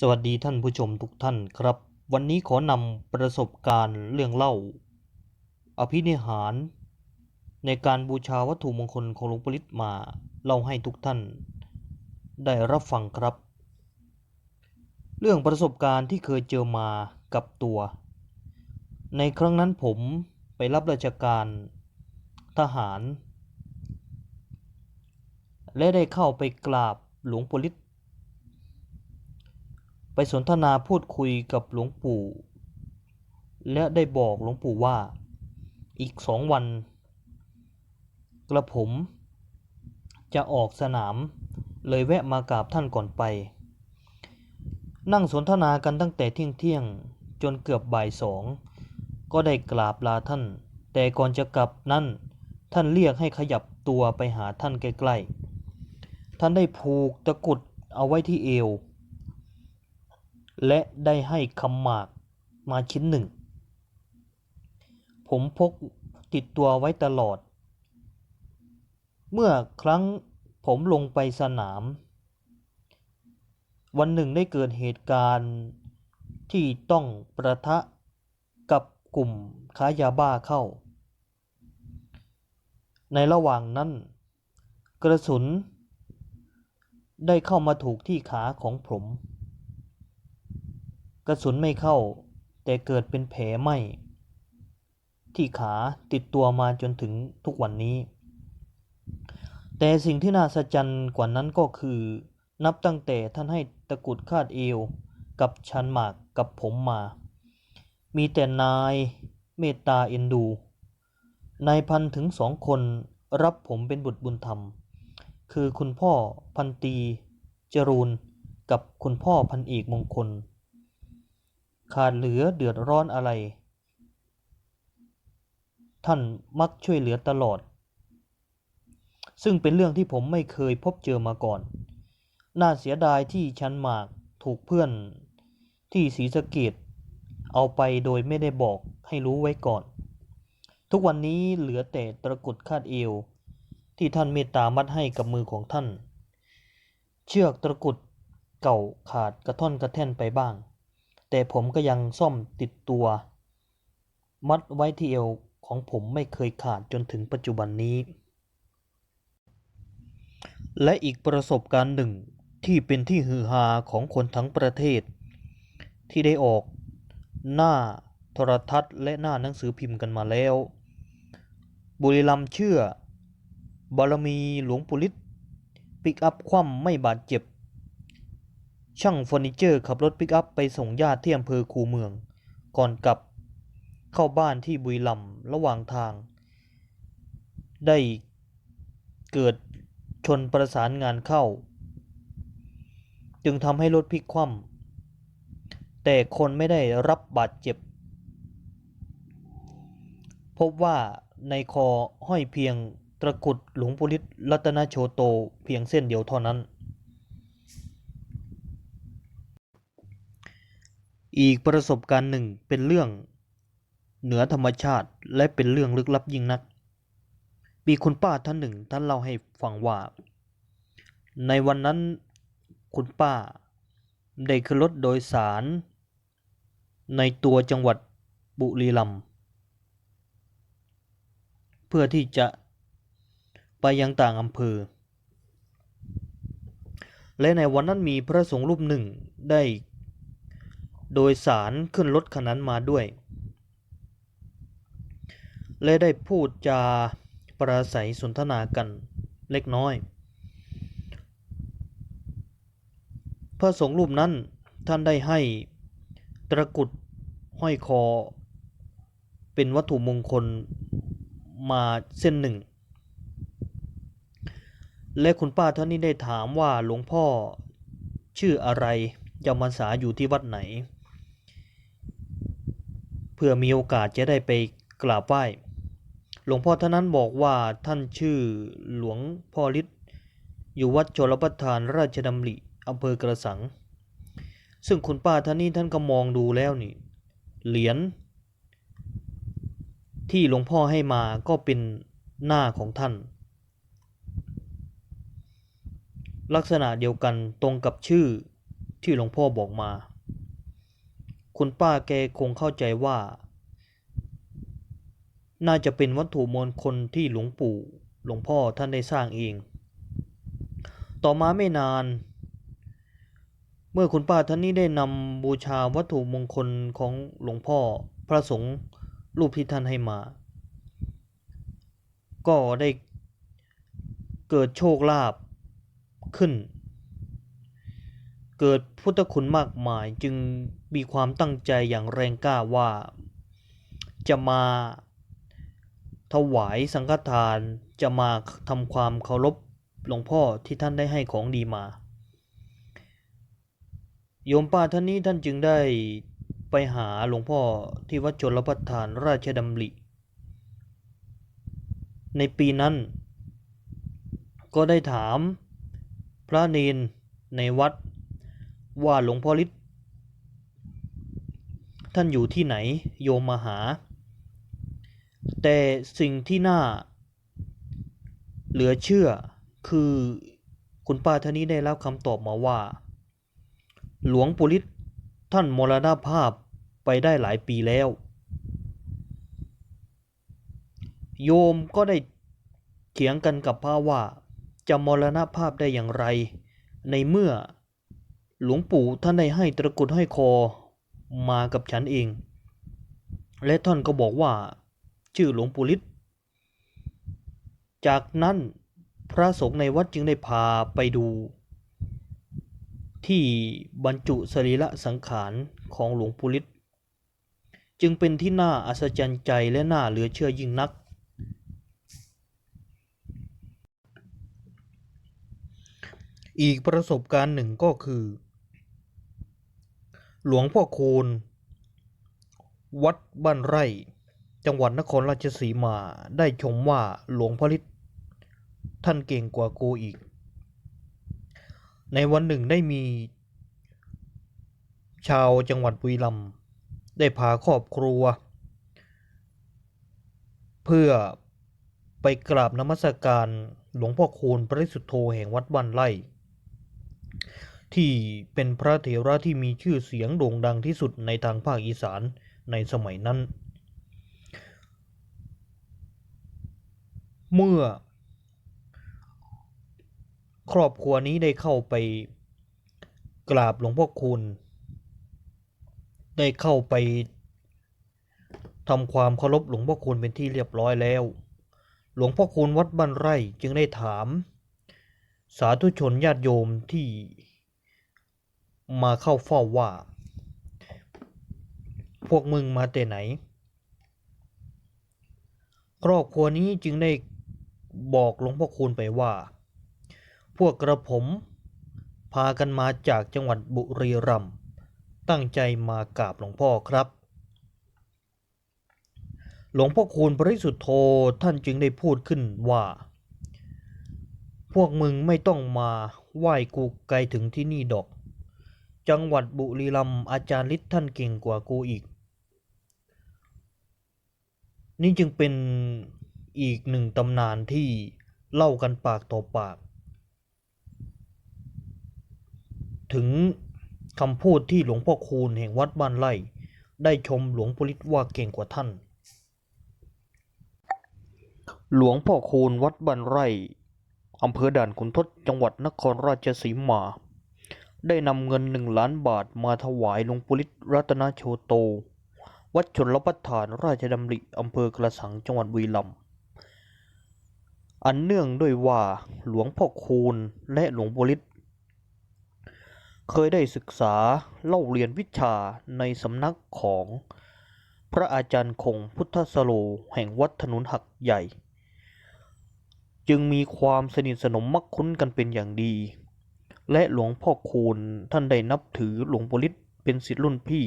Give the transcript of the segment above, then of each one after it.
สวัสดีท่านผู้ชมทุกท่านครับ วันนี้ขอนำประสบการณ์เรื่องเล่า อภินิหาร ในการบูชาวัตถุมงคลของหลวงปู่ฤทธิ์มาเล่าให้ทุกท่าน ได้รับฟังครับ เรื่องประสบการณ์ที่เคยเจอมากับตัว ในครั้งนั้นผมไปรับราชการทหาร และได้เข้าไปกราบหลวงปู่ฤทธิ์ ไปสนทนาพูดคุยกับหลวงปู่ และได้บอกหลวงปู่ว่า อีกสองวัน กระผม จะออกสนาม เลยแวะมากราบท่านก่อนไป นั่งสนทนากันตั้งแต่เที่ยงเที่ยงจนเกือบบ่ายสอง ก็ได้กราบลาท่าน แต่ก่อนจะกลับนั่นท่านเรียกให้ขยับตัวไปหาท่านใกล้ๆ ท่านได้ผูกตะกุดเอาไว้ที่เอว และได้ให้คำหมากมาชิ้นหนึ่ง ผมพกติดตัวไว้ตลอด เมื่อครั้งผมลงไปสนาม วันหนึ่งได้เกิดเหตุการณ์ที่ต้องประทะกับกลุ่มค้ายาบ้าเข้า ในระหว่างนั้น กระสุนได้เข้ามาถูกที่ขาของผม กระสุนไม่เข้า แต่เกิดเป็นแผลไหมที่ขาติดตัวมาจนถึงทุกวันนี้ แต่สิ่งที่น่าสะใจกว่านั้นก็คือ นับตั้งแต่ท่านให้ตะกุดคาดเอว กับชันหมากกับผมมา มีแต่นายเมตตาเอ็นดู นายพันถึงสองคนรับผมเป็นบุตรบุญธรรม คือคุณพ่อพันตีจรูนกับคุณพ่อพันเอกมงคล ขาดเหลือเดือดร้อนอะไร ท่านมักช่วยเหลือตลอด ซึ่งเป็นเรื่องที่ผมไม่เคยพบเจอมาก่อน น่าเสียดายที่ชั้นหมากถูกเพื่อนที่ศรีสะเกดเอาไปโดยไม่ได้บอกให้รู้ไว้ก่อน ทุกวันนี้เหลือแต่ตะกุดคาดเอว ที่ท่านเมตตามัดให้กับมือของท่าน เชือกตะกุดเก่าขาดกระท่อนกระแท่นไปบ้าง แต่ผมก็ยังซ่อมติดตัว มัดไว้ที่เอวของผมไม่เคยขาดจนถึงปัจจุบันนี้ และอีกประสบการณ์หนึ่งที่เป็นที่ฮือฮาของคนทั้งประเทศ ที่ได้ออก หน้าโทรทัศน์และหน้าหนังสือพิมพ์กันมาแล้ว บุรีรัมเชื่อบารมีหลวงปู่ฤทธิ์ปิกอัพคว่ำไม่บาดเจ็บ ช่างเฟอร์นิเจอร์ขับรถปิกอัพไปส่งญาติที่อำเภอคูเมือง ก่อนกลับเข้าบ้านที่บุรีรัมย์ระหว่างทาง ได้เกิดชนประสานงานเข้า จึงทำให้รถพลิกคว่ำแต่คนไม่ได้รับบาดเจ็บ พบว่าในคอห้อยเพียงตะกุดหลวงปู่ฤทธิ์รัตนโชโตเพียงเส้นเดียวเท่านั้น อีกประสบการณ์หนึ่งเป็นเรื่องเหนือธรรมชาติและเป็นเรื่องลึกลับยิ่งนัก มีคุณป้าท่านหนึ่งท่านเล่าให้ฟังว่า ในวันนั้นคุณป้า ได้ขึ้นรถโดยสาร ในตัวจังหวัดบุรีรัมย์เพื่อที่จะไปยังต่างอำเภอ และในวันนั้นมีพระสงฆ์รูปหนึ่งได้ โดยสารขึ้นรถคันนั้นมาด้วย และได้พูดจาปราศัยสนทนากันเล็กน้อย พระสงฆ์รูปนั้นท่านได้ให้ตะกุดห้อยคอ เป็นวัตถุมงคลมาเส้นหนึ่ง และคุณป้าท่านนี้ได้ถามว่าหลวงพ่อชื่ออะไรจำพรรษาอยู่ที่วัดไหน เพื่อมีโอกาสจะได้ไปกราบไหว้ หลวงพ่อท่านนั้นบอกว่าท่านชื่อหลวงพ่อฤทธิ์อยู่วัดชลประทานราชดำริอำเภอกระสัง ซึ่งคุณป้าท่านนี้ท่านก็มองดูแล้วนี่ เหรียญที่หลวงพ่อให้มาก็เป็นหน้าของท่าน ลักษณะเดียวกันตรงกับชื่อที่หลวงพ่อบอกมา คุณป้าแกคงเข้าใจว่า น่าจะเป็นวัตถุมงคลที่หลวงปู่หลวงพ่อท่านได้สร้างเอง ต่อมาไม่นาน เมื่อคุณป้าท่านนี้ได้นำบูชาวัตถุมงคลของหลวงพ่อพระสงฆ์รูปที่ท่านให้มา ก็ได้เกิดโชคลาภขึ้น เกิดพุทธคุณมากมายจึงมีความตั้งใจอย่างแรงกล้าว่า จะมาถวายสังฆทานจะมาทำความเคารพหลวงพ่อที่ท่านได้ให้ของดีมา โยมป้าท่านนี้ท่านจึงได้ไปหาหลวงพ่อที่วัดชนรประทานราชดำริ ในปีนั้น ก็ได้ถามพระเนนในวัด ว่าหลวงพ่อฤทธิ์ท่านอยู่ที่ไหนโยมมาหา แต่สิ่งที่น่า เหลือเชื่อคือคุณป้าท่านนี้ได้รับคำตอบมาว่า หลวงปู่ฤทธิ์ท่านมรณภาพไปได้หลายปีแล้ว โยมก็ได้เถียงกันกับพระว่าจะมรณภาพได้อย่างไร ในเมื่อ หลวงปู่ท่านได้ให้ตะกรุดให้คอมากับฉันเอง และท่านก็บอกว่า ชื่อหลวงปู่ฤทธิ์จากนั้นพระสงฆ์ในวัดจึงได้พาไปดู ที่บรรจุสรีระสังขารของหลวงปู่ฤทธิ์จึงเป็นที่น่าอัศจรรย์ใจและน่าเหลือเชื่อยิ่งนัก อีกประสบการณ์หนึ่งก็คือ หลวงพ่อคูณ วัดบ้านไร่ จังหวัดนครราชสีมาได้ชมว่าหลวงพ่อฤทธิ์ท่านเก่งกว่ากูอีก ในวันหนึ่งได้มี ชาวจังหวัดบุรีรัมย์ได้พาครอบครัว เพื่อไปกราบนมัสการหลวงพ่อคูณปริสุทธโธแห่งวัดบ้านไร่ ที่เป็นพระเถระที่มีชื่อเสียงโด่งดังที่สุดในทางภาคอีสานในสมัยนั้น เมื่อ ครอบครัวนี้ได้เข้าไปกราบหลวงพ่อคูณ ได้เข้าไปทำความเคารพหลวงพ่อคูณเป็นที่เรียบร้อยแล้ว หลวงพ่อคูณวัดบ้านไร่จึงได้ถาม สาธุชนญาติโยมที่ มาเข้าเฝ้าว่า พวกมึงมาแต่ไหน ครอบครัวนี้จึงได้บอกหลวงพ่อคูณไปว่า พวกกระผมพากันมาจากจังหวัดบุรีรัมย์ตั้งใจมากราบหลวงพ่อครับ หลวงพ่อคูณบริสุทธโธท่านจึงได้พูดขึ้นว่า พวกมึงไม่ต้องมาไหว้กูไกลถึงที่นี่ดอก จังหวัดบุรีรัมย์อาจารย์ฤทธิ์ท่านเก่งกว่ากูอีก นี่จึงเป็นอีกหนึ่งตำนานที่เล่ากันปากต่อปาก ถึงคำพูดที่หลวงพ่อคูณแห่งวัดบ้านไร่ ได้ชมหลวงปู่ฤทธิ์ว่าเก่งกว่าท่าน หลวงพ่อคูณวัดบ้านไร่อำเภอด่านขุนทดจังหวัดนครราชสีมา ได้นำเงินหนึ่งล้านบาทมาถวายหลวงปู่ฤทธิ์รัตนโชโต วัดชนรประทานราชดำริอำเภอกระสังจังหวัดบุรีรัมย์อันเนื่องด้วยว่าหลวงพ่อคูณและหลวงปู่ฤทธิ์เคยได้ศึกษาเล่าเรียนวิชาในสำนักของพระอาจารย์คงพุทธสโลแห่งวัดถนนหักใหญ่ จึงมีความสนิทสนมมักคุ้นกันเป็นอย่างดี และหลวงพ่อคูณท่านได้นับถือหลวงปู่ฤทธิ์เป็นศิษย์รุ่นพี่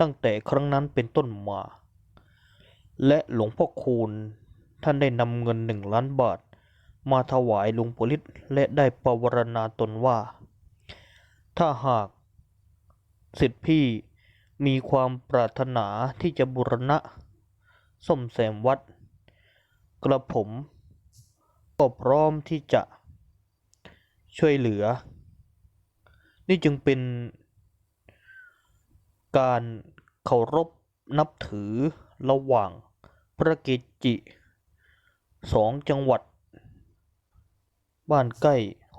ตั้งแต่ครั้งนั้นเป็นต้นมา และหลวงพ่อคูณท่านได้นำเงินหนึ่งล้านบาท มาถวายหลวงปู่ฤทธิ์และได้ปวารณาตนว่า ถ้าหากสิทธิพี่มีความปรารถนาที่จะบูรณะซ่มแซมวัด กระผมก็พร้อมที่จะ ช่วยเหลือ นี่จึงเป็นการเคารพนับถือระหว่างพระเกจิสองจังหวัด บ้านใกล้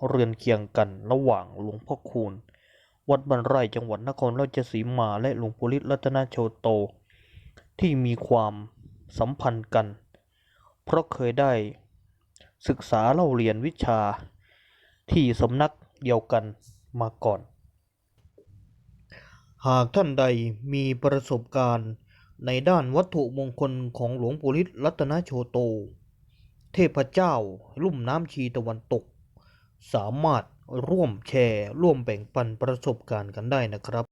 เรือนเคียงกันระหว่างหลวงพ่อคูณ วัดบ้านไร่จังหวัดนครราชสีมาและหลวงปู่ฤทธิ์รัตนโชโต ที่มีความสัมพันธ์กัน เพราะเคยได้ศึกษาเล่าเรียนวิชา ที่สำนักเดียวกันมาก่อน หากท่านใดมีประสบการณ์ในด้านวัตถุมงคลของหลวงปู่ฤทธิ์รัตนโชโต เทพเจ้าลุ่มน้ำชีตะวันตก สามารถร่วมแชร์ ร่วมแบ่งปันประสบการณ์กันได้นะครับ